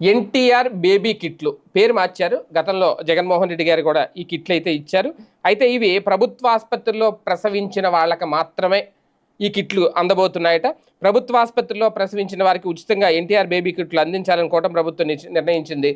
NTR baby కిట్లు. పేరు మార్చారు. గతంలో జగన్మోహన్ రెడ్డి గారు కూడా ఈ కిట్లు అయితే ఇచ్చారు. అయితే ఇవి ప్రభుత్వ ఆసుపత్రుల్లో ప్రసవించిన వాళ్ళకి మాత్రమే ఈ కిట్లు అందబోతున్నాయట. ప్రభుత్వ ఆసుపత్రుల్లో ప్రసవించిన వారికి ఉచితంగా ఎన్టీఆర్ బేబీ కిట్లు అందించాలని కూటమి ప్రభుత్వం నిర్ణయించింది.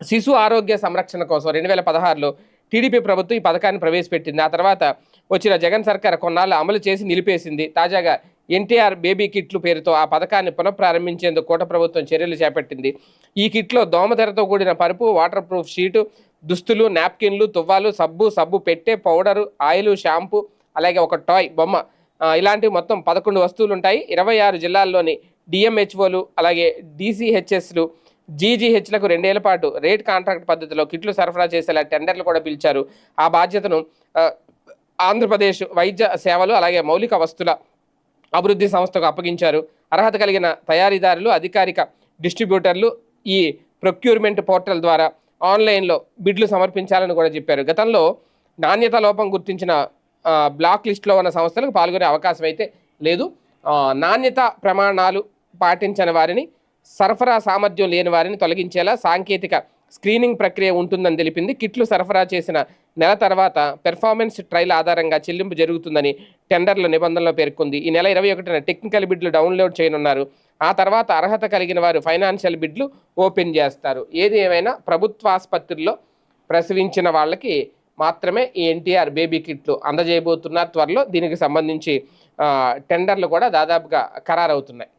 శిశు ఆరోగ్య సంరక్షణ కోసం రెండు వేల పదహారులో టీడీపీ ప్రభుత్వం ఈ పథకాన్ని ప్రవేశపెట్టింది. ఆ తర్వాత వచ్చిన జగన్ సర్కార్ కొన్నాళ్ళు అమలు చేసి నిలిపేసింది. తాజాగా ఎన్టీఆర్ బేబీ కిట్లు పేరుతో ఆ పథకాన్ని పునఃప్రారంభించేందుకు కూట ప్రభుత్వం చర్యలు చేపట్టింది. ఈ కిట్లో దోమతెరతో కూడిన పరుపు వాటర్ ప్రూఫ్ షీటు దుస్తులు నాప్కిన్లు తువ్వాలు సబ్బు సబ్బు పెట్టే పౌడరు ఆయిల్ షాంపూ అలాగే ఒక టాయ్ బొమ్మ ఇలాంటివి మొత్తం పదకొండు వస్తువులు ఉంటాయి ఇరవై ఆరు జిల్లాల్లోని డిఎంహెచ్ఓలు అలాగే డీసీహెచ్ఎస్లు జీజీహెచ్లకు రెండేళ్ళ పాటు రేట్ కాంట్రాక్ట్ పద్ధతిలో కిట్లు సరఫరా చేసేలా టెండర్లు కూడా పిలిచారు. ఆ బాధ్యతను ఆంధ్రప్రదేశ్ వైద్య సేవలు అలాగే మౌలిక వస్తుల అభివృద్ధి సంస్థకు అప్పగించారు. అర్హత కలిగిన తయారీదారులు అధికారిక డిస్ట్రిబ్యూటర్లు ఈ ప్రొక్యూర్మెంట్ పోర్టల్ ద్వారా ఆన్లైన్లో బిడ్లు సమర్పించాలని కూడా చెప్పారు. గతంలో నాణ్యత లోపం గుర్తించిన బ్లాక్ లిస్ట్లో ఉన్న సంస్థలకు పాల్గొనే అవకాశం అయితే లేదు. నాణ్యత ప్రమాణాలు పాటించని వారిని సరఫరా సామర్థ్యం లేని వారిని తొలగించేలా సాంకేతిక స్క్రీనింగ్ ప్రక్రియ ఉంటుందని తెలిపింది. కిట్లు సరఫరా చేసిన నెల తర్వాత పెర్ఫార్మెన్స్ ట్రయల్ ఆధారంగా చెల్లింపు జరుగుతుందని టెండర్ల నిబంధనలో పేర్కొంది. ఈ నెల ఇరవై ఒకటిన టెక్నికల్ బిడ్లు డౌన్లోడ్ చేయనున్నారు. ఆ తర్వాత అర్హత కలిగిన వారు ఫైనాన్షియల్ బిడ్లు ఓపెన్ చేస్తారు. ఏది ఏమైనా ప్రభుత్వ ఆసుపత్రుల్లో ప్రసవించిన వాళ్ళకి మాత్రమే ఈ ఎన్టీఆర్ బేబీ కిట్లు అందజేయబోతున్నారు. త్వరలో దీనికి సంబంధించి టెండర్లు కూడా దాదాపుగా ఖరారవుతున్నాయి.